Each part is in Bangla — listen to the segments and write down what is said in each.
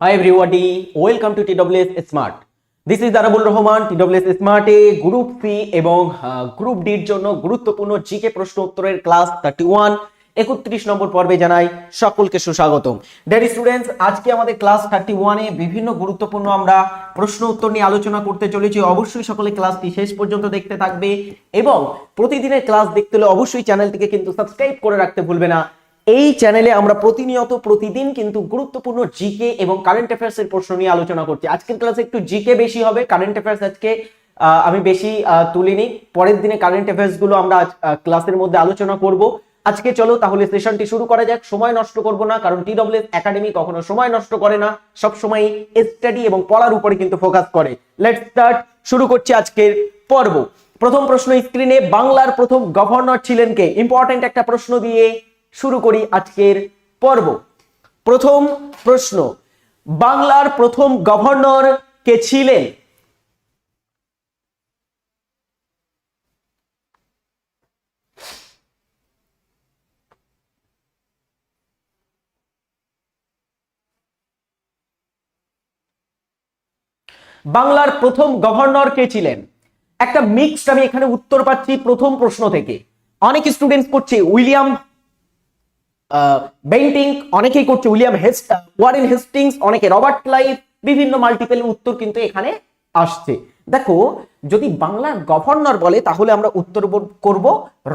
Hi everybody, welcome to TWS Smart. This is Arabul Rahman Smart এ গ্রুপ সি এবং গ্রুপ ডির জন্য গুরুত্বপূর্ণ জিকে প্রশ্ন উত্তরের ক্লাস থার্টি ওয়ান একত্রিশ নম্বর পর্বে জানাই সকলকে সুস্বাগতম। ডেরি স্টুডেন্টস আজকে আমাদের ক্লাস থার্টি ওয়ানে বিভিন্ন গুরুত্বপূর্ণ আমরা প্রশ্ন উত্তর নিয়ে আলোচনা করতে চলেছি। অবশ্যই সকলে ক্লাসটি শেষ পর্যন্ত দেখতে থাকবে এবং প্রতিদিনের ক্লাস দেখতে হলে অবশ্যই চ্যানেলটিকে কিন্তু সাবস্ক্রাইব করে রাখতে ভুলবে না। এই চ্যানেলে আমরা প্রতিনিয়ত প্রতিদিন কিন্তু গুরুত্বপূর্ণ জিকে এবং কারেন্ট অ্যাফেয়ার্স এর প্রশ্ন নিয়ে আলোচনা করছি। আজকের ক্লাসে একটু জিকে বেশি হবে কারেন্ট অ্যাফেয়ার্স আজকে আমি বেশি তুলিনি। পরের দিনে কারেন্ট অ্যাফেয়ার্সগুলো আমরা ক্লাসের মধ্যে আলোচনা করব। আজকে চলো তাহলে সেশনটি শুরু করা যাক। সময় নষ্ট করব না, কারণ টিডব্লিউএস একাডেমি কখনো সময় নষ্ট করে না। সব সময় স্টাডি এবং পড়ার উপরে কিন্তু ফোকাস করে। লেটস স্টার্ট শুরু করছি আজকের পর্ব। প্রথম প্রশ্ন স্ক্রিনে বাংলার প্রথম গভর্নর ছিলেন কে? ইম্পর্টেন্ট একটা প্রশ্ন দিয়ে শুরু করি আজকের পর্ব। প্রথম প্রশ্ন, বাংলার প্রথম গভর্নর কে ছিলেন? বাংলার প্রথম গভর্নর কে ছিলেন? একটা মিক্সড আমি এখানে উত্তর পাচ্ছি প্রথম প্রশ্ন থেকে। অনেক স্টুডেন্টস করছে, উইলিয়াম বেন্টিং অনেকেই করছে, উইলিয়াম হেস্ট ওয়ারেন হেস্টিংস, অনেকে রবার্ট ক্লাইভ, বিভিন্ন মাল্টিপেল উত্তর কিন্তু এখানে আসছে। দেখো, যদি বাংলার গভর্নর বলে, তাহলে আমরা উত্তর করব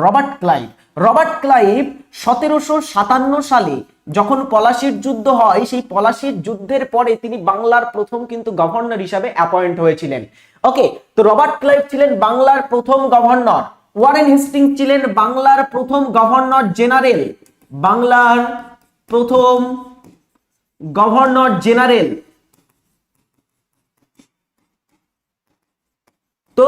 রবার্ট ক্লাইভ। রবার্ট ক্লাইভ সতেরোশো সাতান্ন সালে যখন পলাশির যুদ্ধ হয়, সেই পলাশির যুদ্ধের পরে তিনি বাংলার প্রথম কিন্তু গভর্নর হিসাবে অ্যাপয়েন্ট হয়েছিলেন। ওকে, তো রবার্ট ক্লাইভ ছিলেন বাংলার প্রথম গভর্নর। ওয়ারেন হেস্টিংস ছিলেন বাংলার প্রথম গভর্নর জেনারেল। বাংলার প্রথম গভর্নর জেনারেল। তো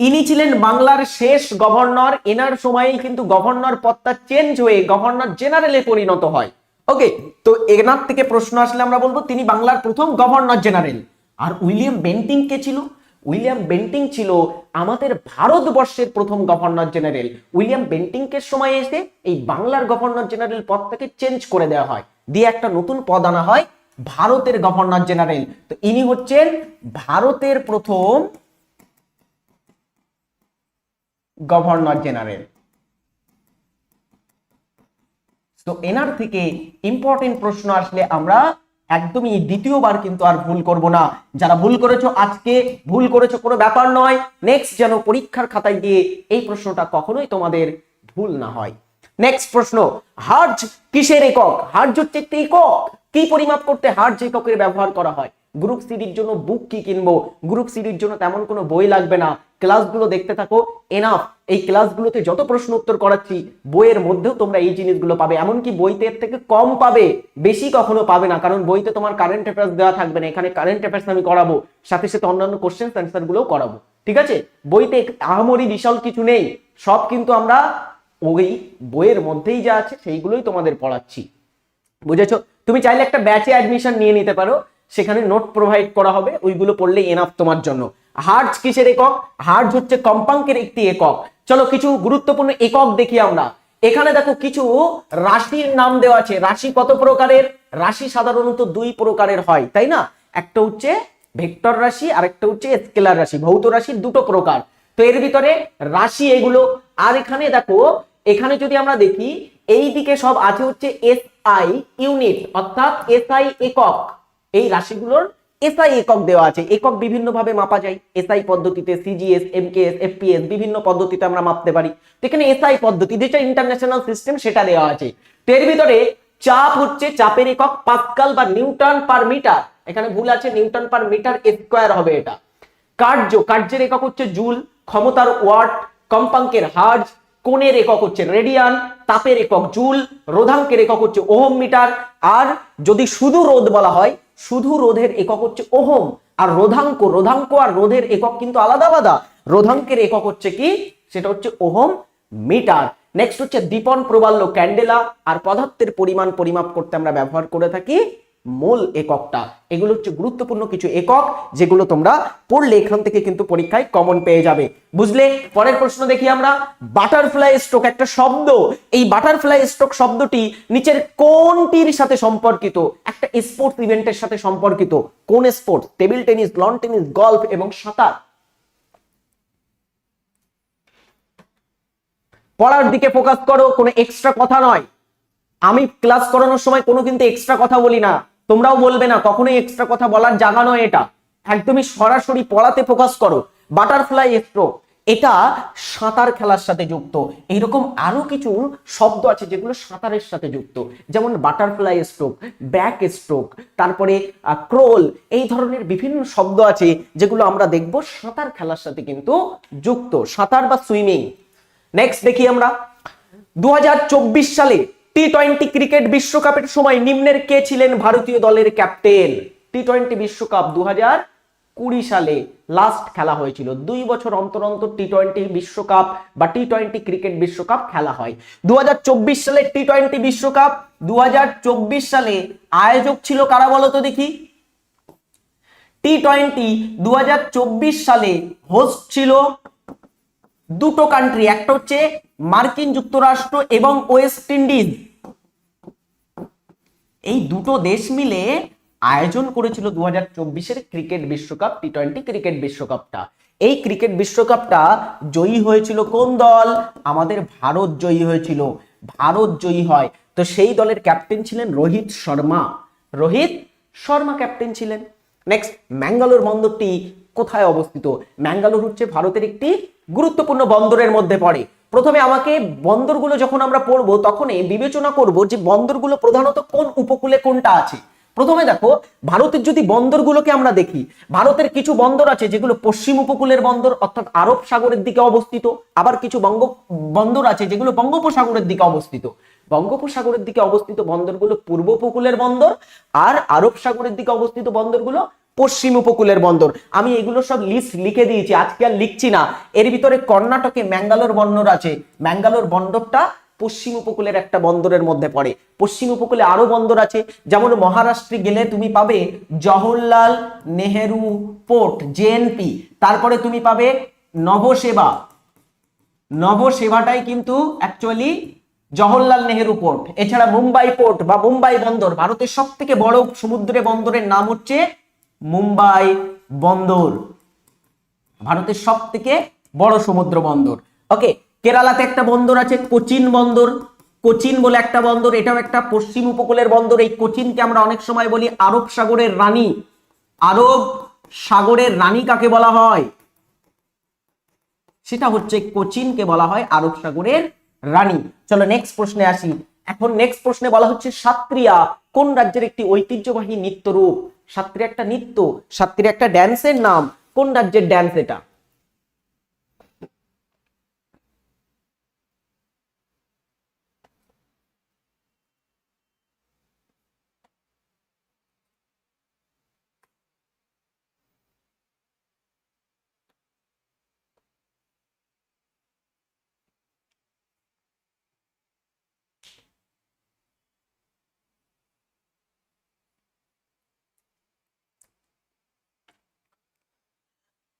ইনি ছিলেন বাংলার শেষ গভর্নর। এনার সময়েই কিন্তু গভর্নর পদটা চেঞ্জ হয়ে গভর্নর জেনারেলে পরিণত হয়। ওকে তো এনার থেকে প্রশ্ন আসলে আমরা বলব, তিনি বাংলার প্রথম গভর্নর জেনারেল। আর উইলিয়াম বেন্টিং কে ছিল উইলিয়াম বেন্টিং ছিল আমাদের ভারতবর্ষের প্রথম গভর্নর জেনারেল। উইলিয়াম বেন্টিংকের সময় এসে এই বাংলার গভর্নর জেনারেল পদটাকে চেঞ্জ করে দেওয়া হয়। দিয়ে একটা নতুন পদ আনা হয়, ভারতের গভর্নর জেনারেল। তো ইনি হচ্ছেন ভারতের প্রথম গভর্নর জেনারেল। তো এনার থেকে ইম্পর্টেন্ট প্রশ্ন আসলে আমরা একদমই দ্বিতীয়বার কিন্তু আর ভুল করব না। যারা ভুল করেছ আজকে, ভুল করেছ কোনো ব্যাপার নয়। নেক্সট যেন পরীক্ষার খাতায় গিয়ে এই প্রশ্নটা কখনোই তোমাদের ভুল না হয়। নেক্সট প্রশ্ন, হার্জ কিসের একক? হার্জ হচ্ছে একটি একক। কি পরিমাপ করতে হার্জ এককের ব্যবহার করা হয়? গ্রুপ সিডির জন্য বুক কি কিনবো? গ্রুপ সিডির জন্য তেমন কোনো বই লাগবে না। ক্লাসগুলো দেখতে থাকো এনাফ এই ক্লাসগুলোতে যত প্রশ্ন উত্তর করাচ্ছি, বইয়ের মধ্যেও তোমরা এই জিনিসগুলো পাবে। এমনকি বইতে এর থেকে কম পাবে, বেশি কখনো পাবে না। কারণ বইতে তোমার কারেন্ট অ্যাফেয়ার্স দেওয়া থাকবে না। এখানে কারেন্ট অ্যাফেয়ার্স আমি করাবো, সাথে সাথে অন্যান্য কোশ্চেন অ্যান্সার গুলোও করাবো। ঠিক আছে? বইতে আহামরি বিশাল কিছু নেই। সব কিন্তু আমরা ওই বইয়ের মধ্যেই যা আছে, সেইগুলোই তোমাদের পড়াচ্ছি। বুঝেছ? তুমি চাইলে একটা ব্যাচে অ্যাডমিশন নিয়ে নিতে পারো। সেখানে নোট প্রোভাইড করা হবে। ওইগুলো পড়লে এনাফ তোমার জন্য। হার্জ কিসের একক? হার্জ হচ্ছে কম্পাঙ্কের একটি একক। চলো কিছু গুরুত্বপূর্ণ একক দেখি আমরা। এখানে দেখো কিছু রাশির নাম দেওয়া আছে। রাশি কত প্রকারের? রাশি সাধারণত দুই প্রকারের হয়, তাই না? একটা হচ্ছে ভেক্টর রাশি আর একটা হচ্ছে স্কেলার রাশি। ভৌত রাশির দুটো প্রকার। তো এর ভিতরে রাশি এগুলো। আর এখানে দেখো, এখানে যদি আমরা দেখি, এই দিকে সব আছে হচ্ছে এস আই ইউনিট অর্থাৎ এস আই একক। এই রাশিগুলোর এসআই একক দেওয়া আছে। একক বিভিন্ন ভাবে মাপা যায়। এসআই পদ্ধতিতে সিজিএস এমকেএস এফপিএস বিভিন্ন পদ্ধতিতে আমরা মাপতে পারি। তো এখানে এসআই পদ্ধতি, যেটা ইন্টারন্যাশনাল সিস্টেম সেটা দেওয়া আছে। এর ভিতরে চাপ হচ্ছে চাপের একক পাস্কাল বা নিউটন পার মিটার। এখানে ভুল আছে, নিউটন পার মিটার স্কোয়ার হবে এটা। কার্য, কার্যের একক হচ্ছে জুল, ক্ষমতার ওয়াট, কম্পাঙ্কের হার্জ, কোণের একক হচ্ছে রেডিয়ান, তাপের একক জুল, রোধাঙ্কের একক হচ্ছে ওহম মিটার। আর যদি শুধু রোধ বলা হয় শুধু রোধের একক হচ্ছে ওহম, আর রোধাঙ্ক রোধাঙ্ক আর রোধের একক কিন্তু আলাদা আলাদা। রোধাঙ্কের একক হচ্ছে কি? সেটা হচ্ছে ওহম মিটার। নেক্সট হচ্ছে দীপন প্রবাল্য ক্যান্ডেলা আর পদার্থের পরিমাণ পরিমাপ করতে আমরা ব্যবহার করে থাকি মোল এককটা। এগুলো হচ্ছে গুরুত্বপূর্ণ কিছু একক যেগুলো তোমরা পড়লে এখান থেকে কিন্তু পরীক্ষায় কমন পেয়ে যাবে। বুঝলে? পরের প্রশ্ন দেখি আমরা। বাটারফ্লাই স্ট্রোক একটা শব্দ। এই বাটারফ্লাই স্ট্রোক শব্দটি নিচের কোনটির সাথে সম্পর্কিত? একটা স্পোর্টস ইভেন্টের সাথে সম্পর্কিত। কোন sport table tennis lawn tennis golf এবং সাঁতার। পড়ার দিকে ফোকাস করো, কোনো এক্সট্রা কথা নয়। আমি ক্লাস করানোর সময় কোনো কিন্তু এক্সট্রা কথা বলি না। তোমরাও বলবে না, কখনোই এক্সট্রা কথা বলার জায়গা নয় এটা। একদমই সরাসরি পড়াতে ফোকাস করো বাটারফ্লাই স্ট্রোক এটা সাঁতার খেলার সাথে যুক্ত। এইরকম আরও কিছু শব্দ আছে যেগুলো সাঁতারের সাথে যুক্ত। যেমন বাটারফ্লাই স্ট্রোক ব্যাক স্ট্রোক তারপরে ক্রোল এই ধরনের বিভিন্ন শব্দ আছে যেগুলো আমরা দেখব সাঁতার খেলার সাথে কিন্তু যুক্ত, সাঁতার বা সুইমিং নেক্সট দেখি আমরা। দু হাজার চব্বিশ সালে টি টোয়েন্টি ক্রিকেট বিশ্বকাপের সময় নিম্নের কে ছিলেন ভারতীয় দলের ক্যাপ্টেন টি টোয়েন্টি বিশ্বকাপ দু কুড়ি সালে লাস্ট খেলা হয়েছিল। দুই বছর অন্তর অন্তর টি টোয়েন্টি বিশ্বকাপ বা টি টোয়েন্টি ক্রিকেট বিশ্বকাপ খেলা হয়। দু হাজার চব্বিশ সালে টি টোয়েন্টি বিশ্বকাপ, দুহাজার চব্বিশ সালে আয়োজক ছিল কারা বলতো দেখি? টি টোয়েন্টি দু হাজার চব্বিশ সালে হোস্ট ছিল দুটো কান্ট্রি একটা হচ্ছে মার্কিন যুক্তরাষ্ট্র এবং ওয়েস্ট ইন্ডিজ। এই দুটো দেশ মিলে আয়োজন করেছিল দু হাজার ক্রিকেট বিশ্বকাপ টি টোয়েন্টি ক্রিকেট বিশ্বকাপটা। এই ক্রিকেট বিশ্বকাপটা জয়ী হয়েছিল কোন দল? আমাদের ভারত জয়ী হয়েছিল। ভারত জয়ী হয়। তো সেই দলের ক্যাপ্টেন ছিলেন রোহিত শর্মা। রোহিত শর্মা ক্যাপ্টেন ছিলেন। নেক্সট, ম্যাঙ্গালোর বন্দরটি কোথায় অবস্থিত? ম্যাঙ্গালোর হচ্ছে ভারতের একটি গুরুত্বপূর্ণ বন্দরের মধ্যে পড়ে। প্রথমে আমাকে বন্দরগুলো যখন আমরা পড়ব, তখনই বিবেচনা করব যে বন্দরগুলো প্রধানত কোন উপকূলে কোনটা আছে। প্রথমে দেখো, ভারতের যদি বন্দরগুলোকে আমরা দেখি, ভারতের কিছু বন্দর আছে যেগুলো পশ্চিম উপকূলের বন্দর, অর্থাৎ আরব সাগরের দিকে অবস্থিত। আবার কিছু বঙ্গ, বন্দর আছে যেগুলো বঙ্গোপসাগরের দিকে অবস্থিত। বঙ্গোপসাগরের দিকে অবস্থিত বন্দরগুলো পূর্ব উপকূলের বন্দর, আর আরব সাগরের দিকে অবস্থিত বন্দরগুলো পশ্চিম উপকূলের বন্দর। আমি এগুলো সব লিস্ট লিখে দিয়েছি, আজকে আর লিখছি না। এর ভিতরে কর্ণাটকে ম্যাঙ্গালোর বন্দর আছে। ম্যাঙ্গালোর বন্দরটা পশ্চিম উপকূলের একটা বন্দরের মধ্যে পড়ে। পশ্চিম উপকূলে আরও বন্দর আছে, যেমন মহারাষ্ট্রে গেলে তুমি পাবে জওহরলাল নেহেরু পোর্ট জেএনপি তারপরে তুমি পাবে নবসেবা। নবসেবাটাই কিন্তু অ্যাকচুয়ালি জওহরলাল নেহেরু পোর্ট। এছাড়া মুম্বাই পোর্ট বা মুম্বাই বন্দর, ভারতের সব থেকে বড় সমুদ্রে বন্দরের নাম হচ্ছে মুম্বাই বন্দর। ভারতের সব থেকে বড় সমুদ্র বন্দর। ওকে কেরালাতে একটা বন্দর আছে, কোচিন বন্দর। কোচিন বলে একটা বন্দর, এটাও একটা পশ্চিম উপকূলের বন্দর। এই কোচিনকে আমরা অনেক সময় বলি আরব সাগরের রানী। আরব সাগরের রানী কাকে বলা হয়? সেটা হচ্ছে কোচিনকে বলা হয় আরব সাগরের রানী। চলো নেক্সট প্রশ্নে আসি। এখন নেক্সট প্রশ্নে বলা হচ্ছে সাত্রিয়া, কোন রাজ্যের একটি ঐতিহ্যবাহী নৃত্য রূপ সাত্রিয়া একটা নৃত্য সাত্রী একটা ড্যান্সের নাম। কোন রাজ্যের ড্যান্স এটা?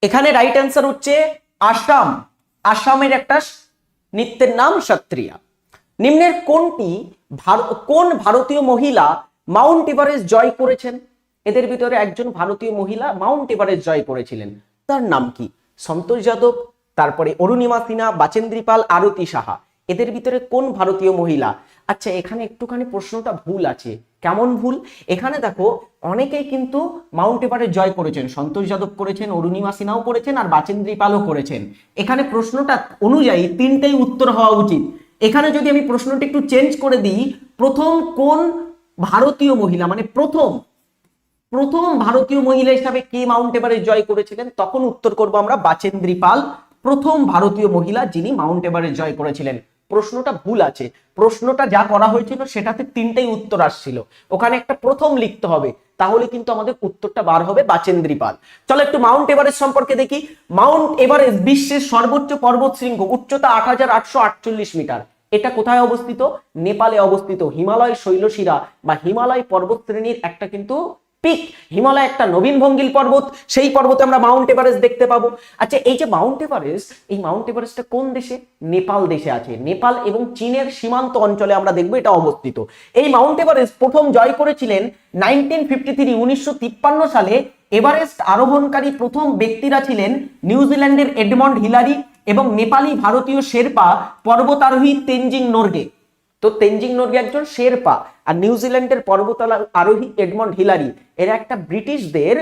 এখানে রাইট অ্যান্সার হচ্ছে আসাম। আসামের একটা নৃত্যের নাম সত্রিয়া। নিম্নের কোনটি কোন ভারতীয় মহিলা মাউন্ট এভারেস্ট জয় করেছেন? এদের ভিতরে একজন ভারতীয় মহিলা মাউন্ট এভারেস্ট জয় করেছিলেন। তার নাম কি? সন্তোষ যাদব, তারপরে অরুণিমা সিনহা, বাচেন্দ্রী পাল, আরতি সাহা। এদের ভিতরে কোন ভারতীয় মহিলা? আচ্ছা এখানে একটুখানি প্রশ্নটা ভুল আছে। কেমন ভুল? এখানে দেখো, অনেকেই কিন্তু মাউন্ট এভারেস্ট জয় করেছেন, সন্তোষ যাদব করেছেন অরুণিমা সিনহাও করেছেন আর বাচেন্দ্রী পালও করেছেন। এখানে প্রশ্নটা অনুযায়ী তিনটেই উত্তর হওয়া উচিত। এখানে যদি আমি প্রশ্নটা একটু চেঞ্জ করে দিই, প্রথম কোন ভারতীয় মহিলা মানে প্রথম প্রথম ভারতীয় মহিলা হিসাবে কে মাউন্ট এভারেস্ট জয় করেছিলেন? তখন উত্তর করব আমরা বাচেন্দ্রী পাল, প্রথম ভারতীয় মহিলা যিনি মাউন্ট এভারেস্ট জয় করেছিলেন। প্রশ্নটা ভুল আছে। প্রশ্নটা যা করা হয়েছিল সেটাতে তিনটেই উত্তর আসছিল। ওখানে একটা প্রথম লিখতে হবে, তাহলে কিন্তু আমাদের উত্তরটা বার হবে বাচেন্দ্রী পাল চলো একটু মাউন্ট এভারেস্ট সম্পর্কে দেখি। মাউন্ট এভারেস্ট বিশ্বের সর্বোচ্চ পর্বত শৃঙ্গ, উচ্চতা আট হাজার আটশো আটচল্লিশ মিটার। এটা কোথায় অবস্থিত? নেপালে অবস্থিত। হিমালয় শৈলশিরা বা হিমালয় পর্বত শ্রেণির একটা কিন্তু পিক, হিমালয় একটা নবীন ভঙ্গিল পর্বত, সেই পর্বতে আমরা মাউন্ট এভারেস্ট দেখতে পাবো। আচ্ছা এই যে মাউন্ট এভারেস্ট, এই মাউন্ট এভারেস্টটা কোন দেশে? নেপাল দেশে আছে। নেপাল এবং চীনের সীমান্ত অঞ্চলে আমরা দেখব এটা অবস্থিত। এই মাউন্ট এভারেস্ট প্রথম জয় করেছিলেন নাইনটিন ফিফটি থ্রি, উনিশশো তিপ্পান্ন সালে এভারেস্ট আরোহণকারী প্রথম ব্যক্তিরা ছিলেন নিউজিল্যান্ডের এডমন্ড হিলারি এবং নেপালি ভারতীয় শেরপা পর্বতারোহী তেনজিং নোরগে। তো তেনজিং নোরগে একজন শেরপা আর নিউজিল্যান্ডের পর্বতালা আরোহী এডমন্ড হিলারি। এরা একটা ব্রিটিশদের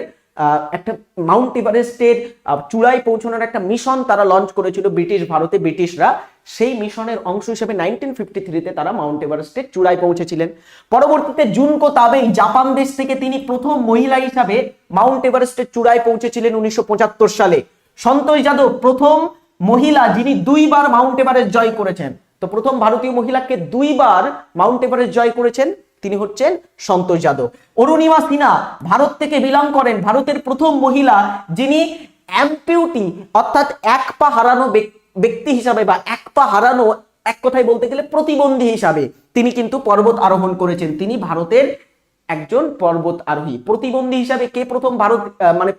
একটা মাউন্ট এভারেস্টের চূড়ায় পৌঁছানোর একটা মিশন তারা লঞ্চ করেছিল ব্রিটিশ ভারতে, ব্রিটিশরা। সেই মিশনের অংশ হিসেবে নাইনটিন ফিফটি থ্রিতে তারা মাউন্ট এভারেস্টের চূড়ায় পৌঁছেছিলেন। পরবর্তীতে জুনকো তাবেই জাপান দেশ থেকে তিনি প্রথম মহিলা হিসাবে মাউন্ট এভারেস্টের চূড়ায় পৌঁছেছিলেন উনিশশো পঁচাত্তর সালে। সন্তোষ যাদব প্রথম মহিলা যিনি দুইবার মাউন্ট এভারেস্ট জয় করেছেন। তো প্রথম ভারতীয় মহিলাকে দুইবার মাউন্ট এভারেস্ট জয় করেছেন, তিনি হচ্ছেন সন্তোষ যাদব। অরুণিমা সিনহা ভারত থেকে বিলং করেন, ভারতের প্রথম মহিলা যিনি অ্যাম্পিউটি, অর্থাৎ এক পা হারানো ব্যক্তি হিসাবে বা এক পা হারানো, এক কথায় বলতে গেলে প্রতিবন্ধী হিসাবে তিনি কিন্তু পর্বত আরোহণ করেছেন। তিনি ভারতের একজন পর্বত আরোহী। প্রতিবন্ধী হিসাবে কে প্রথম ভারত মানে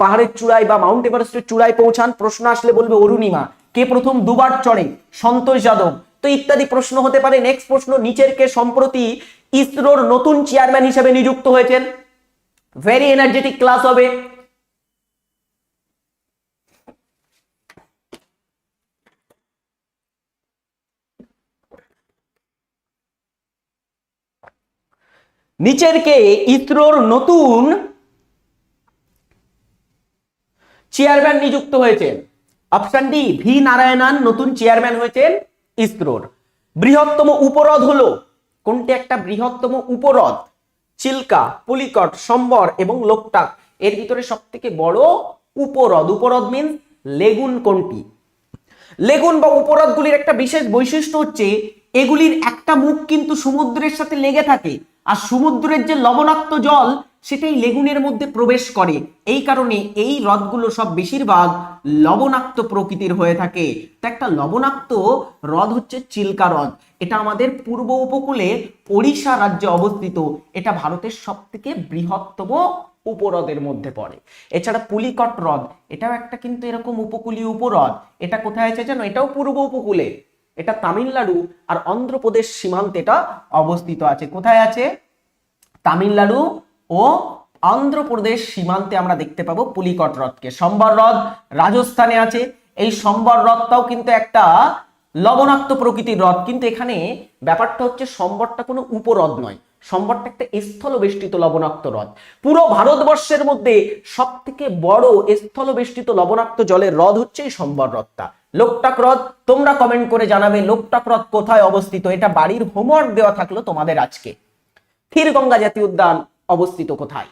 পাহাড়ের চূড়ায় বা মাউন্ট এভারেস্টের চূড়ায় পৌঁছান? প্রশ্ন আসলে বলবে অরুণিমা। কে প্রথম দুবার চড়ে? সন্তোষ যাদব। তো ইত্যাদি প্রশ্ন হতে পারে। নেক্সট প্রশ্ন, নিচের কে সম্প্রতি ইসরোর নতুন চেয়ারম্যান হিসেবে নিযুক্ত হয়েছেন? ভেরি এনার্জেটিক ক্লাস হবে। নিচের কে ইসরোর নতুন চেয়ারম্যান নিযুক্ত হয়েছেন? অপশন ডি ভি নারায়ণন নতুন চেয়ারম্যান হয়েছেন ইসরোর। বৃহত্তম উপহ্রদ হলো, কোনটি একটা বৃহত্তম উপহ্রদ চিল্কা, পুলিকট, সম্বর এবং লোকটাক। এর ভিতরে সব থেকে বড় উপহ্রদ উপহ্রদ মিন লেগুন কোনটি? লেগুন বা উপহ্রদগুলির একটা বিশেষ বৈশিষ্ট্য হচ্ছে, এগুলির একটা মুখ কিন্তু সমুদ্রের সাথে লেগে থাকে। আর সমুদ্রের যে লবণাক্ত জল সেটাই লেগুনের মধ্যে প্রবেশ করে। এই কারণে এই হ্রদগুলো সব বেশিরভাগ লবণাক্ত প্রকৃতির হয়ে থাকে। তো একটা লবণাক্ত হ্রদ হচ্ছে চিল্কা হ্রদ। এটা আমাদের পূর্ব উপকূলে ওড়িশা রাজ্যে অবস্থিত। এটা ভারতের সব থেকে বৃহত্তম উপহ্রদের মধ্যে পড়ে। এছাড়া পুলিকট হ্রদ, এটাও একটা কিন্তু এরকম উপকূলীয় উপহ্রদ। এটা কোথায় আছে জানো? এটাও পূর্ব উপকূলে। এটা তামিলনাড়ু আর অন্ধ্রপ্রদেশ সীমান্তে এটা অবস্থিত আছে। কোথায় আছে? তামিলনাড়ু ও অন্ধ্রপ্রদেশ সীমান্তে আমরা দেখতে পাবো পুলিকট হ্রদকে। সম্বর হ্রদ রাজস্থানে আছে। এই সম্বর হ্রদটাও কিন্তু একটা লবণাক্ত প্রকৃতির হ্রদ। কিন্তু এখানে ব্যাপারটা হচ্ছে সম্বরটা কোনো উপহ্রদ নয়। সম্বরটা একটা স্থলবেষ্টিত লবণাক্ত হ্রদ। পুরো ভারতবর্ষের মধ্যে সব থেকে বড় স্থলবেষ্টিত লবণাক্ত জলের হ্রদ হচ্ছে এই সম্বর হ্রদটা। লোকটাক হ্রদ, তোমরা কমেন্ট করে জানাবে লোকটাক হ্রদ কোথায় অবস্থিত। এটা বাড়ির হোমওয়ার্ক দেওয়া থাকল তোমাদের আজকে। ক্ষীরগঙ্গা জাতীয় উদ্যান অবস্থিত কোথায়?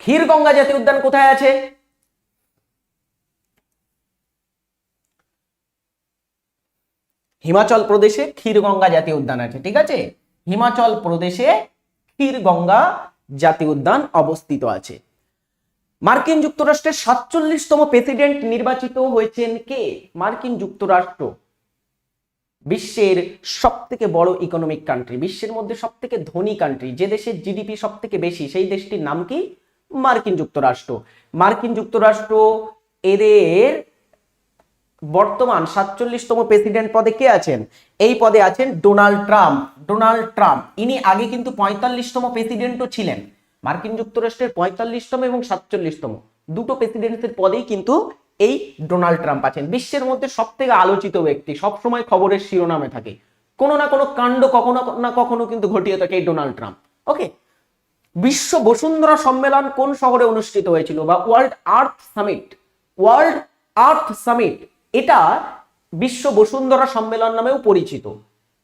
ক্ষীরগঙ্গা জাতীয় উদ্যান কোথায় আছে? হিমাচল প্রদেশে ক্ষীরগঙ্গা জাতীয় উদ্যান আছে, ঠিক আছে? হিমাচল প্রদেশে ক্ষীরগঙ্গা জাতীয় উদ্যান অবস্থিত আছে। মার্কিন যুক্তরাষ্ট্রের সাতচল্লিশতম প্রেসিডেন্ট নির্বাচিত হয়েছেন কে? মার্কিন যুক্তরাষ্ট্র, বিশ্বের সব থেকে বড় ইকোনমিক কান্ট্রি বিশ্বের মধ্যে সব থেকে ধনী কান্ট্রি যে দেশের জিডিপি সব থেকে বেশি, সেই দেশটির নাম কি? মার্কিন যুক্তরাষ্ট্র। মার্কিন যুক্তরাষ্ট্র এদের বর্তমান সাতচল্লিশতম প্রেসিডেন্ট পদে কে আছেন? এই পদে আছেন ডোনাল্ড ট্রাম্প। Donald Trump. ইনি আগে কিন্তু পঁয়তাল্লিশতম প্রেসিডেন্টও ছিলেন। মার্কিন যুক্তরাষ্ট্রের পঁয়তাল্লিশতম এবং সাতচল্লিশতম। দুটো প্রেসিডেন্টের পদেই কিন্তু এই ডোনাল্ড ট্রাম্প আছেন। বিশ্বের মধ্যে সব থেকে আলোচিত ব্যক্তি, সবসময় খবরের শিরোনামে থাকে। কোনো না কোনো কাণ্ড কখনো না কখনো কিন্তু ঘটিয়ে থাকে এই ডোনাল্ড ট্রাম্প। ওকে? বিশ্ব বসুন্ধরা সম্মেলন কোন শহরে অনুষ্ঠিত হয়েছিল বা world earth summit? World earth summit, এটা বিশ্ব বসুন্ধরা সম্মেলন নামেও পরিচিত।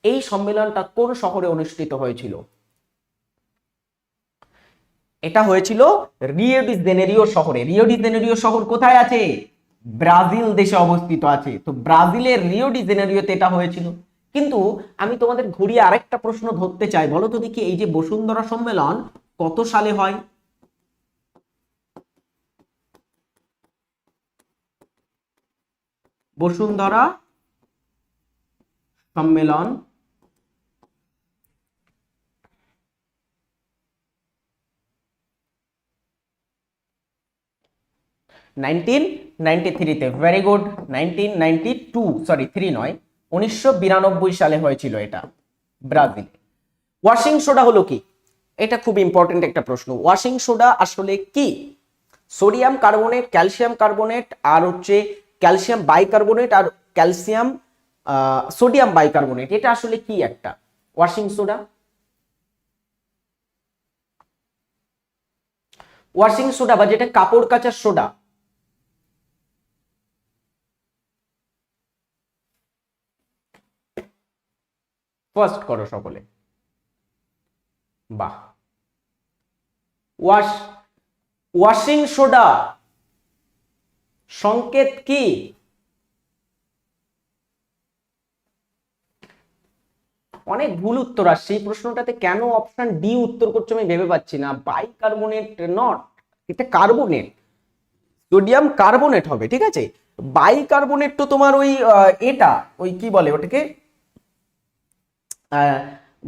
এই সম্মেলনটা কোন শহরে অনুষ্ঠিত হয়েছিল? এটা হয়েছিল রিও ডি জেনেরিও শহরে। রিও ডি জেনেরিও শহর কোথায় আছে? ব্রাজিল দেশে অবস্থিত আছে। তো ব্রাজিলের রিও ডি জেনেরিওতে এটা হয়েছিল। কিন্তু আমি তোমাদের ঘুরিয়ে আরেকটা প্রশ্ন ধরতে চাই। বলো তো দেখি, এই যে বসুন্ধরা সম্মেলন কত সালে হয়? বসুন্ধরা সম্মেলন নাইনটিন নাইনটি থ্রিতে very good nineteen ninety two sorry three নয়, উনিশশো বিরানব্বই সালে হয়েছিল এটা, ব্রাজিল। ওয়াশিং সোডা হলো কি? এটা খুব ইম্পর্টেন্ট একটা প্রশ্ন। ওয়াশিং সোডা আসলে কি? সোডিয়াম কার্বনেট ক্যালসিয়াম কার্বনেট আর হচ্ছে ক্যালসিয়াম বাইকার্বনেট আর ক্যালসিয়াম সোডিয়াম বাইকার্বনেট এটা আসলে কি একটা? ওয়াশিং সোডা ওয়াশিং সোডা বা যেটা কাপড় কাচার সোডা ফার্স্ট করো সকলে। বাহ। ওয়াশ ওয়াশিং সোডা সংকেত কি? অনেক ভুল উত্তর আসছে। এই প্রশ্নটাতে কেন অপশন ডি উত্তর করছ আমি ভেবে পাচ্ছি না। বাইকার্বনেট নট এটা কার্বনেট সোডিয়াম কার্বনেট হবে, ঠিক আছে? বাইকার্বনেট তো তোমার ওই এটা, ওই কি বলে ওটাকে?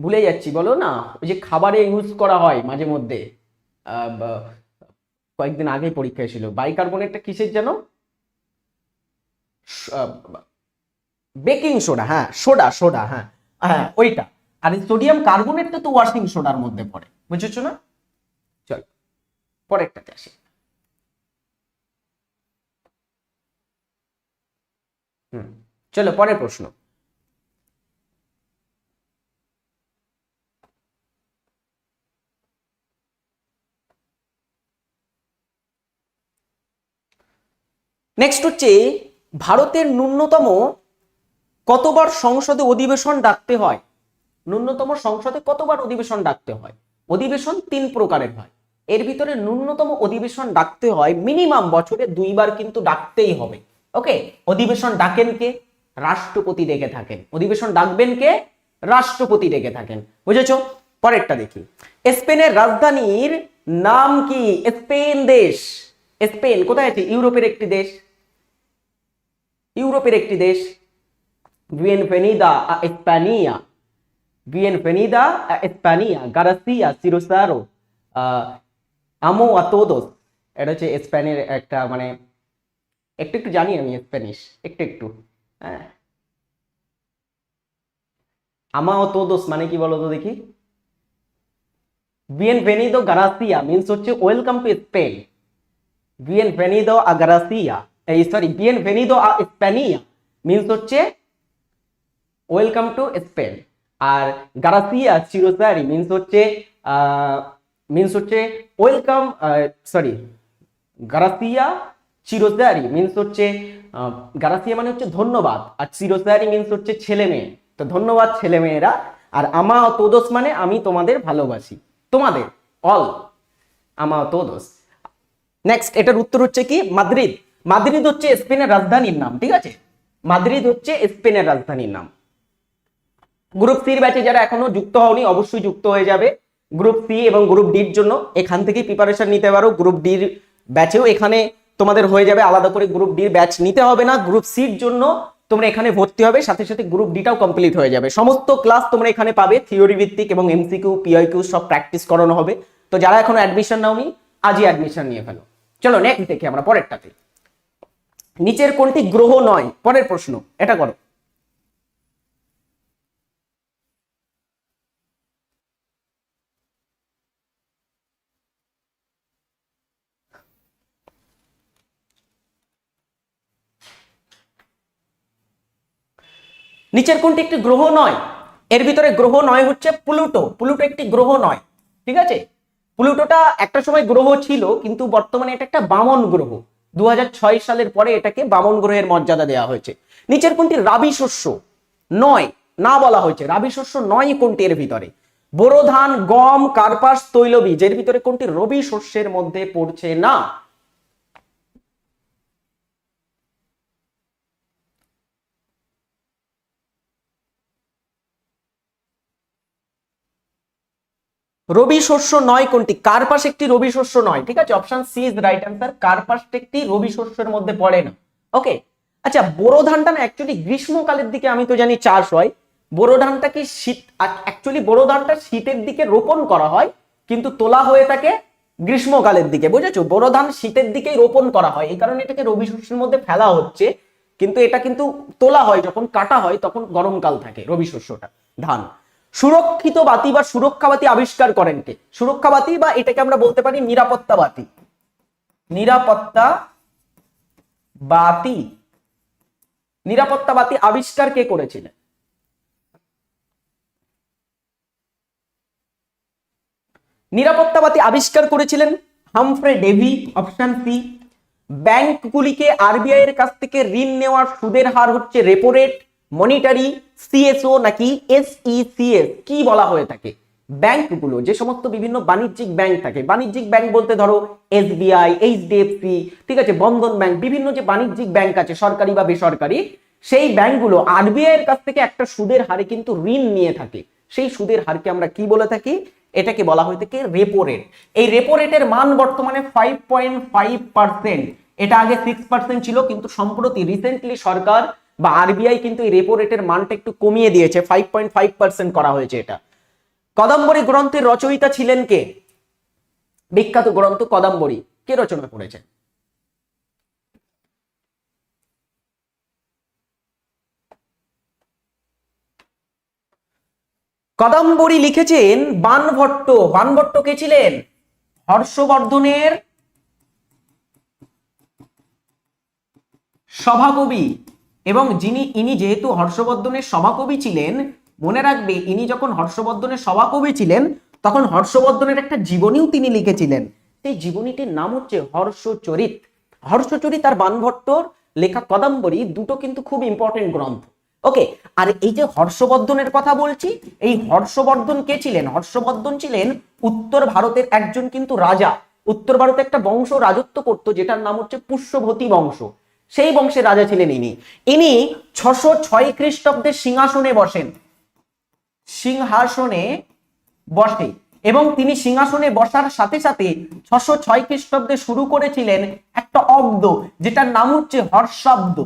ভুলে যাচ্ছি বলো না? ওই যে খাবারে ইউজ করা হয় মাঝে মধ্যে। কয়েকদিন আগেই পরীক্ষায় ছিল বাইকার্বনেটটা কিসের যেন? বেকিং সোডা হ্যাঁ সোডা সোডা হ্যাঁ। হ্যাঁ। ওইটা। আর সোডিয়াম কার্বনেটটা তো ওয়াশিং সোডার মধ্যে পড়ে। বুঝেছ না? চল পরেরটাতে আসি। হুম চলো পরের প্রশ্ন। নেক্সট হচ্ছে, ভারতের ন্যূনতম কতবার সংসদে অধিবেশন ডাকতে হয়? ন্যূনতম সংসদে কতবার অধিবেশন ডাকতে হয়? অধিবেশন তিন প্রকারের হয়। এর ভিতরে ন্যূনতম অধিবেশন ডাকতে হয়, মিনিমাম বছরে দুইবার কিন্তু ডাকতেই হবে। ওকে? অধিবেশন ডাকেন কে? রাষ্ট্রপতি ডেকে থাকেন। অধিবেশন ডাকবেন কে? রাষ্ট্রপতি ডেকে থাকেন। বুঝেছ? পরেরটা দেখি। স্পেনের রাজধানীর নাম কি? স্পেন দেশ। স্পেন, কোথায় আছে? ইউরোপের একটি দেশ। ইউরোপের একটি দেশ España bienvenida a España gracias Cirusaro আমো todos. এটা হচ্ছে স্পেনের একটা মানে একটু একটু জানি আমি স্প্যানিশ একটু একটু হ্যাঁ। আমা ও তোদোস মানে কি বলো তো দেখি? বিয়েনভেনিদো গ্রাসিয়া মিন্স হচ্ছে ওয়েলকাম টু স্পেন বিয়েনভেনিদো আ গ্রাসিয়া এই সরি বিয়েনভেনিদো আ স্প্যানিয়া মিন্স হচ্ছে ওয়েলকাম টু স্পেন আর গারাসিয়া চিরোসারি মিন্স হচ্ছে মিন্স হচ্ছে ওয়েলকাম সরি গারাসিয়া চিরোসারি মিন্স হচ্ছে গারাসিয়া মানে হচ্ছে ধন্যবাদ, আর চিরোসারি মিন্স হচ্ছে ছেলে মেয়ে। তো ধন্যবাদ ছেলে মেয়েরা, আর আমা তোদোস মানে আমি তোমাদের ভালোবাসি। তোমাদের অল আমা তোদোস। নেক্সট এটার উত্তর হচ্ছে কি? মাদ্রিদ। মাদ্রিদ হচ্ছে স্পেনের রাজধানীর নাম, ঠিক আছে? মাদ্রিদ হচ্ছে স্পেনের রাজধানীর নাম। গ্রুপ সির ব্যাচে যারা এখনও যুক্ত হওনি, অবশ্যই যুক্ত হয়ে যাবে। গ্রুপ সি এবং গ্রুপ ডির জন্য এখান থেকেই প্রিপারেশন নিতে পারো। গ্রুপ ডির ব্যাচেও এখানে তোমাদের হয়ে যাবে। আলাদা করে গ্রুপ ডির ব্যাচ নিতে হবে না। গ্রুপ সির জন্য তোমরা এখানে ভর্তি হবে। সাথে সাথে গ্রুপ ডিটাও কমপ্লিট হয়ে যাবে। সমস্ত ক্লাস তোমরা এখানে পাবে। থিওরি ভিত্তিক এবং এমসিকিউ পিআইকিউ সব প্র্যাকটিস করানো হবে। তো যারা এখনও অ্যাডমিশন নাওনি, আজই অ্যাডমিশন নিয়ে ফেলো। চলো নেক্সট দেখি আমরা পরেরটাতে। নিচের কোনটি গ্রহ নয়? পরের প্রশ্ন, এটা করো। নিচের কোনটি একটি গ্রহ নয়? এর ভিতরে গ্রহ নয় হচ্ছে প্লুটো। প্লুটো একটি গ্রহ নয়। ঠিক আছে? প্লুটোটা একটা সময় গ্রহ ছিল, কিন্তু বর্তমানে এটা একটা বামন গ্রহ। দু হাজার ছয় সালের পরে এটাকে বামন গ্রহের মর্যাদা দেওয়া হয়েছে। নিচের কোনটি? রাবি শস্য। নয়, না বলা হয়েছে। রাবি শস্য নয় কোনটি এর ভিতরে? বোরো ধান, গম, কার্পাস, তৈলবীজ, এর ভিতরে কোনটি? রবি শস্যের মধ্যে পড়ছে না। রবি শস্য নয় কোনটি? কার্পাস একটি রবি শস্য নয়? ঠিক আছে option C is right answer কার্পাস একটি রবি শস্যের মধ্যে পড়ে না? ওকে আচ্ছা বোরো ধানটা না অ্যাকচুয়ালি গ্রীষ্মকালের দিকে আমি তো জানি চাষ হয়। বোরো ধানটা কি শীত অ্যাকচুয়ালি বোরো ধানটা শীতের দিকে রোপণ করা হয়, কিন্তু তোলা হয়ে থাকে গ্রীষ্মকালের দিকে। বুঝেছ? বোরো ধান শীতের দিকেই রোপণ করা হয়। এই কারণে এটাকে রবি শস্যের মধ্যে ফেলা হচ্ছে, কিন্তু এটা কিন্তু তোলা হয়। যখন কাটা হয়, তখন গরমকাল থাকে রবি শস্যটা, ধান। সুরক্ষিত বাতি বা সুরক্ষা বাতি আবিষ্কার করেন কে? সুরক্ষা বাতি বা এটাকে আমরা বলতে পারি নিরাপত্তা বাতি। নিরাপত্তা বাতি। নিরাপত্তা বাতি আবিষ্কার কে করেছিলেন? নিরাপত্তা বাতি আবিষ্কার করেছিলেন হামফ্রে ডেভি, অপশন সি। ব্যাংকগুলিকে আরবিআই এর কাছ থেকে ঋণ নেওয়ার সুদের হার হচ্ছে রেপো রেট। মনিটারি সিএসও নাকি এসইসিএস কি বলা হয়ে থাকে? ব্যাংকগুলো, যে সমস্ত বিভিন্ন বাণিজ্যিক ব্যাংক থাকে, বাণিজ্যিক ব্যাংক বলতে ধরো এসবিআই এইচডিএফসি ঠিক আছে, বন্ধন ব্যাংক, বিভিন্ন যে বাণিজ্যিক ব্যাংক আছে, সরকারি বা বেসরকারি, সেই ব্যাংকগুলো আরবিআই এর কাছ থেকে একটা সুদের হারে কিন্তু ঋণ নিয়ে থাকে। সেই সুদের হারকে আমরা কি বলে থাকি? এটাকে বলা হয়ে থাকে রেপো রেট এই রেপো রেটের মান বর্তমানে ফাইভ পয়েন্ট ফাইভ পার্সেন্ট এটা আগে সিক্স পার্সেন্ট ছিল, কিন্তু সম্প্রতি রিসেন্টলি সরকার বা আরবিআই কিন্তু এই রেপো রেটের মানটা একটু কমিয়ে দিয়েছে ফাইভ পয়েন্ট ফাইভ পার্সেন্ট করা হয়েছে এটা। কদম্বরী গ্রন্থের রচয়িতা ছিলেন কে? বিখ্যাত গ্রন্থ কদম্বরী। কে রচনা করেছেন? কদম্বরী লিখেছেন বানভট্ট। বানভট্ট কে ছিলেন? হর্ষবর্ধনের সভাকবি। এবং যিনি, ইনি যেহেতু হর্ষবর্ধনের সভাকবি ছিলেন, মনে রাখবে ইনি যখন হর্ষবর্ধনের সভাকবি ছিলেন, তখন হর্ষবর্ধনের একটা জীবনীও তিনি লিখেছিলেন। সেই জীবনীটির নাম হচ্ছে হর্ষচরিত। হর্ষচরিত আর বানভট্টর লেখা কদম্বরী দুটো কিন্তু খুব ইম্পর্টেন্ট গ্রন্থ। ওকে, আর এই যে হর্ষবর্ধনের কথা বলছি, এই হর্ষবর্ধন কে ছিলেন? হর্ষবর্ধন ছিলেন উত্তর ভারতের একজন কিন্তু রাজা। উত্তর ভারতে একটা বংশ রাজত্ব করতো, যেটার নাম হচ্ছে পুষ্যভূতি বংশ। সেই বংশের রাজা ছিলেন ইনি। ইনি ছশো ছয় খ্রিস্টাব্দে সিংহাসনে বসেন। সিংহাসনে বসে। এবং তিনি সিংহাসনে বসার সাথে সাথে ছশো ছয় খ্রিস্টাব্দে শুরু করেছিলেন একটা অব্দ, যেটার নাম হচ্ছে হর্ষাব্দ।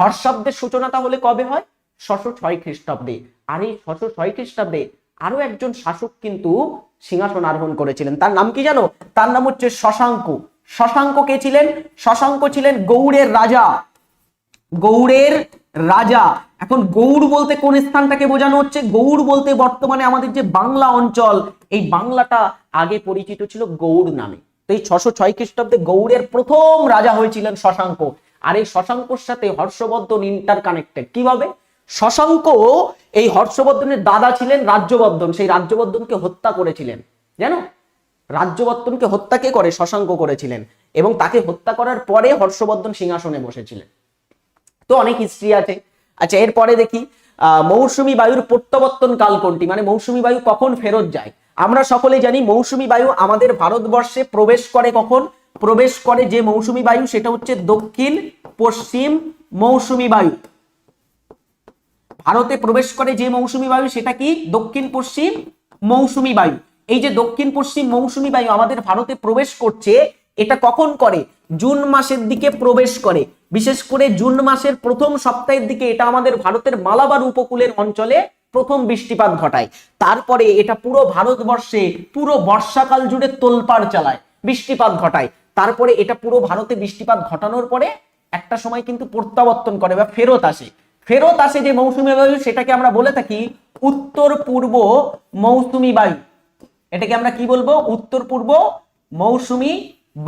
হর্ষাব্দের সূচনা তাহলে কবে হয়? ছশো ছয় খ্রিস্টাব্দে। আর এই ছশো ছয় খ্রিস্টাব্দে আরও একজন শাসক কিন্তু সিংহাসন আরোহণ করেছিলেন। তার নাম কি জানো? তার নাম হচ্ছে শশাঙ্ক। শশাঙ্ক কে ছিলেন? শশাঙ্ক ছিলেন গৌড়ের রাজা। গৌড়ের রাজা। এখন গৌড় বলতে কোন স্থানটাকে বোঝানো হচ্ছে? গৌড় বলতে বর্তমানে আমাদের যে বাংলা অঞ্চল, এই বাংলাটা আগে পরিচিত ছিল গৌড় নামে। তো এই ছশো ছয় খ্রিস্টাব্দে গৌড়ের প্রথম রাজা হয়েছিলেন শশাঙ্ক। আর এই শশাঙ্কর সাথে হর্ষবর্ধন ইন্টার কানেক্টেড কীভাবে? শশাঙ্ক এই হর্ষবর্ধনের দাদা ছিলেন রাজ্যবর্ধন। সেই রাজ্যবর্ধনকে হত্যা করেছিলেন। জানো? রাজ্যবর্ধনকে হত্যা কে করে? শশাঙ্ক করেছিলেন। এবং তাকে হত্যা করার পরে হর্ষবর্ধন সিংহাসনে বসেছিলেন। তো অনেক হিস্ট্রি আছে। আচ্ছা এরপরে দেখি আহ মৌসুমী বায়ুর প্রত্যাবর্তন কাল কোনটি? মানে মৌসুমী বায়ু কখন ফেরত যায়? আমরা সকলে জানি মৌসুমী বায়ু আমাদের ভারতবর্ষে প্রবেশ করে কখন? প্রবেশ করে যে মৌসুমী বায়ু, সেটা হচ্ছে দক্ষিণ পশ্চিম মৌসুমী বায়ু। ভারতে প্রবেশ করে যে মৌসুমী বায়ু, সেটা কি? দক্ষিণ পশ্চিম মৌসুমী বায়ু। এই যে দক্ষিণ পশ্চিম মৌসুমী বায়ু আমাদের ভারতে প্রবেশ করছে, এটা কখন করে? জুন মাসের দিকে প্রবেশ করে। বিশেষ করে জুন মাসের প্রথম সপ্তাহের দিকে এটা আমাদের ভারতের মালাবার উপকূলের অঞ্চলে প্রথম বৃষ্টিপাত ঘটায়। তারপরে এটা পুরো ভারতবর্ষে পুরো বর্ষাকাল জুড়ে তোলপাড় চালায়, বৃষ্টিপাত ঘটায়। তারপরে এটা পুরো ভারতে বৃষ্টিপাত ঘটানোর পরে একটা সময় কিন্তু প্রত্যাবর্তন করে বা ফেরত আসে। ফেরত আসে যে মৌসুমী বায়ু, সেটাকে আমরা বলে থাকি উত্তর পূর্ব মৌসুমী বায়ু। এটাকে আমরা কি বলব? উত্তর পূর্ব মৌসুমী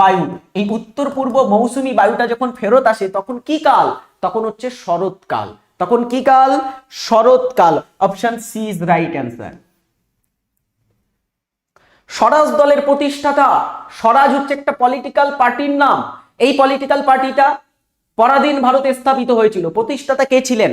বায়ু। এই উত্তর পূর্ব মৌসুমী বায়ুটা যখন ফেরত আসে, তখন কি কাল? তখন হচ্ছে শরৎকাল তখন কি কাল? শরৎকাল option C is right answer Swaraj দলের প্রতিষ্ঠাতা। স্বরাজ হচ্ছে একটা পলিটিক্যাল পার্টির নাম। এই পলিটিক্যাল পার্টিটা পরাধীন ভারতে স্থাপিত হয়েছিল। প্রতিষ্ঠাতা কে ছিলেন?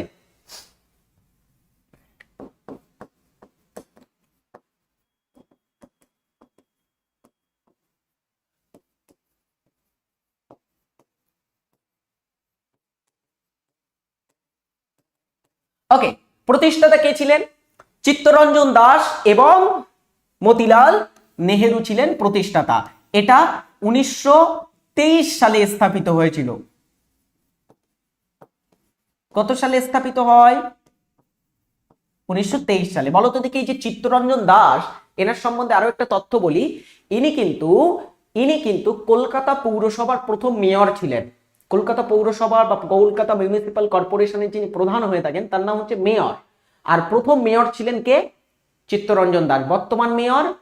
ওকে প্রতিষ্ঠাতা কে ছিলেন? চিত্তরঞ্জন দাস এবং মতিলাল নেহেরু ছিলেন প্রতিষ্ঠাতা। এটা উনিশশো তেইশ সালে স্থাপিত হয়েছিল। কত সালে স্থাপিত হয়? উনিশশো তেইশ সালে। বলো তো দেখি যে চিত্তরঞ্জন দাস, এনার সম্বন্ধে আরও একটা তথ্য বলি। ইনি কিন্তু ইনি কিন্তু কলকাতা পৌরসভার প্রথম মেয়র ছিলেন। কলকাতা পৌরসভার বা কলকাতা মিউনিসিপাল কর্পোরেশনের যিনি প্রধান হয়ে থাকেন, তার নাম হচ্ছে মেয়র। আর প্রথম মেয়র ছিলেন কে? চিত্তরঞ্জন দাস। বর্তমান মেয়র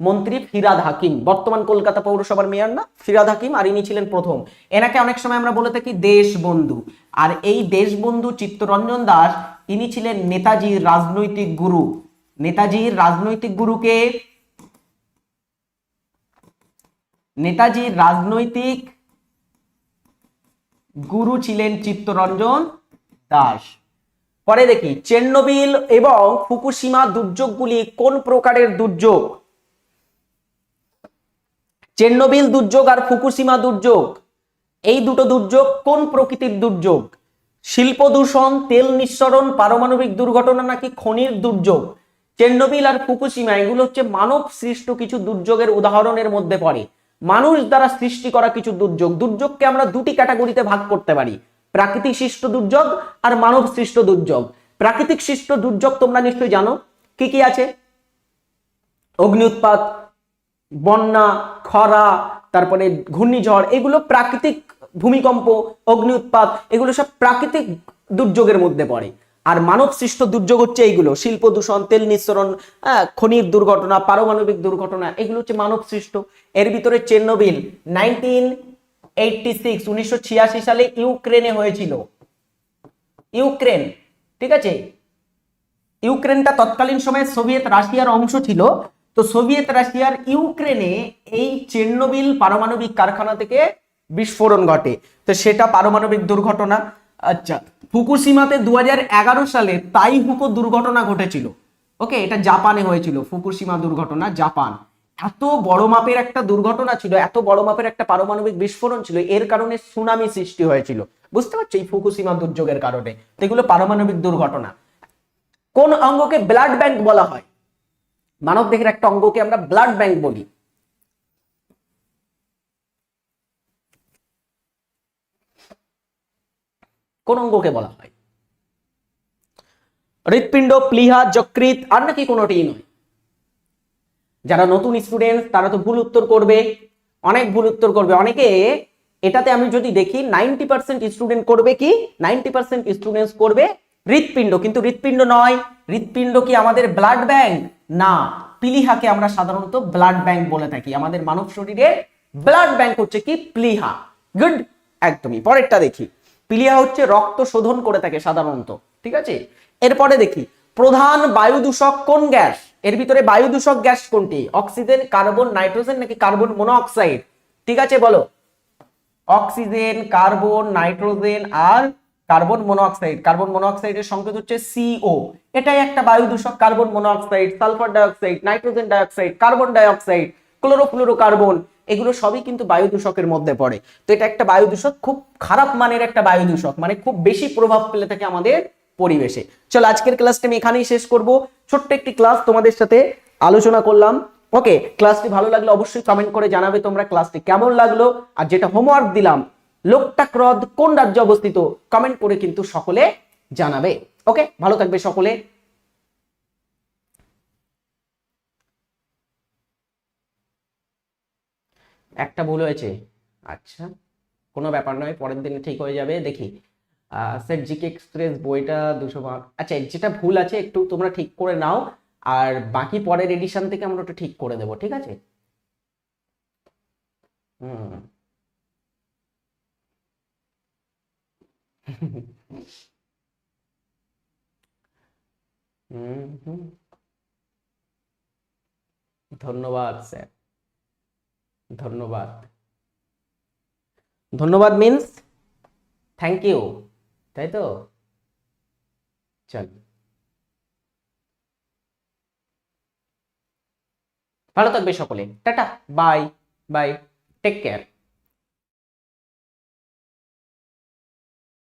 মন্ত্রী ফিরাদ হাকিম। বর্তমান কলকাতা পৌরসভার মেয়র না, ফিরাদ হাকিম, আর ইনি ছিলেন প্রথম। এনাকে অনেক সময় আমরা বলে থাকি দেশবন্ধু। আর এই দেশবন্ধু চিত্তরঞ্জন দাস, ইনি ছিলেন নেতাজির রাজনৈতিক গুরু। নেতাজির রাজনৈতিক গুরুকে নেতাজির রাজনৈতিক গুরু ছিলেন চিত্তরঞ্জন দাস। পরে দেখি চেন্নবিল এবং ফুকুশিমা দুর্যোগগুলি কোন প্রকারের দুর্যোগ? চেন্নবিল দুর্যোগ আর ফুকুশিমা দুর্যোগ, এই দুটো দুর্যোগ কোন প্রকৃতির দুর্যোগ? শিল্প দূষণ, তেল নিঃসরণ, পারমাণবিক দুর্ঘটনা নাকি খনির দুর্যোগ? চেন্নবিল আর ফুকুশিমা, এগুলো হচ্ছে মানব সৃষ্ট কিছু দুর্যোগের উদাহরণের মধ্যে পড়ে। মানুষ দ্বারা সৃষ্টি করা কিছু দুর্যোগ, দুর্যোগকে আমরা দুটি ক্যাটাগরিতে ভাগ করতে পারি। প্রাকৃতিক সৃষ্ট দুর্যোগ আর মানব সৃষ্ট দুর্যোগ। প্রাকৃতিক সৃষ্ট দুর্যোগ তোমরা নিশ্চয়ই জানো। কি কি আছে? অগ্নি উৎপাত বন্যা, খরা, তারপরে ঘূর্ণিঝড়, এগুলো প্রাকৃতিক ভূমিকম্প অগ্নি উৎপাত এগুলো সব প্রাকৃতিক দুর্যোগের মধ্যে পড়ে। আর মানব সৃষ্ট দুর্যোগ হচ্ছে এইগুলো। শিল্প দূষণ তেল নিঃসরণ আহ, খনির দুর্ঘটনা পারমাণবিক দুর্ঘটনা এগুলো হচ্ছে মানব সৃষ্ট এর ভিতরে চেন্নবিল নাইনটিন এইটটি সিক্স উনিশশো ছিয়াশি সালে ইউক্রেনে হয়েছিল। ইউক্রেন ঠিক আছে? ইউক্রেনটা তৎকালীন সময়ে সোভিয়েত রাশিয়ার অংশ ছিল। তো সোভিয়েত রাশিয়ার ইউক্রেনে এই চেরনোবিল পারমাণবিক কারখানা থেকে বিস্ফোরণ ঘটে। তো সেটা পারমাণবিক দুর্ঘটনা। আচ্ছা ফুকুশিমাতে দু সালে তাইহুকো দুর্ঘটনা ঘটেছিল। ওকে, এটা জাপানে হয়েছিল, ফুকুশিমা দুর্ঘটনা, জাপান। এত বড় মাপের একটা দুর্ঘটনা ছিল, এত বড় মাপের একটা পারমাণবিক বিস্ফোরণ ছিল, এর কারণে সুনামি সৃষ্টি হয়েছিল। বুঝতে পারছ এই ফুকুশিমা দুর্যোগের কারণে? এগুলো পারমাণবিক দুর্ঘটনা। কোন অঙ্গকে ব্লাড ব্যাংক বলা হয়? মানব দেহের একটা অঙ্গকে আমরা ব্লাড ব্যাংক বলি। কোন অঙ্গকে বলা হয়? হৃৎপিণ্ড, প্লিহা যকৃত আর নাকি কোনোটি নয়। যারা নতুন স্টুডেন্ট তারা তো ভুল উত্তর করবে, অনেক ভুল উত্তর করবে। অনেকে এটাতে আমি যদি দেখি, নাইনটি পার্সেন্ট স্টুডেন্ট করবে কি? নাইনটি পার্সেন্ট স্টুডেন্টস করবে হৃৎপিণ্ড। কিন্তু হৃৎপিণ্ড নয়। হৃৎপিণ্ড কি আমাদের ব্লাড ব্যাংক না। প্লিহাকে আমরা সাধারণত ব্লাড ব্যাংক বলে থাকি। আমাদের মানব শরীরে ব্লাড ব্যাংক হচ্ছে কি? প্লিহা। গুড একদমই। পরেরটা দেখি। প্লিহা হচ্ছে রক্ত শোধন করে থাকে সাধারণত, ঠিক আছে? এরপরে দেখি, প্রধান বায়ু দূষক কোন গ্যাস? এর ভিতরে বায়ু দূষক গ্যাস কোনটি? অক্সিজেন, কার্বন, নাইট্রোজেন নাকি কার্বন মনোঅক্সাইড ঠিক আছে, বলো। অক্সিজেন, কার্বন, নাইট্রোজেন আর কার্বন মনোঅক্সাইড কার্বন মনোঅক্সাইডের সংকেত হচ্ছে সিও এটাই একটা বায়ু দূষক, carbon monoxide sulphur dioxide, nitrogen dioxide, carbon dioxide, chlorofluorocarbon. এগুলো সবই কিন্তু বায়ু দূষকের মধ্যে পড়ে। তো এটা একটা বায়ু দূষক খুব খারাপ মানের একটা বায়ু দূষক মানে খুব বেশি প্রভাব ফেলে থাকে আমাদের পরিবেশে। চলো আজকের ক্লাসটা আমি এখানেই শেষ করব। ছোট্ট একটি ক্লাস তোমাদের সাথে আলোচনা করলাম। ওকে, ক্লাসটি ভালো লাগলে অবশ্যই কমেন্ট করে জানাবে তোমরা ক্লাসটি কেমন লাগল। আর যেটা হোমওয়ার্ক দিলাম লোকটাক হ্রদ কোন রাজ্যে অবস্থিত কমেন্ট করে কিন্তু সকলে জানাবে। ওকে, ভালো থাকবে সকলে। একটা ভুল হয়েছে। আচ্ছা কোনো ব্যাপার নয়, পরের দিনে ঠিক হয়ে যাবে, দেখি। স্যার জিকে এক্সপ্রেস বইটা দুশো আচ্ছা যেটা ভুল আছে একটু তোমরা ঠিক করে নাও, আর বাকি পরের এডিশন থেকে আমরা ওটা ঠিক করে দেবো, ঠিক আছে? হুম। ধন্যবাদ স্যার ধন্যবাদ। ধন্যবাদ মিন্স থ্যাংক ইউ তাই তো? চল। ভালো থাকবে সকলে। Tata bye bye take care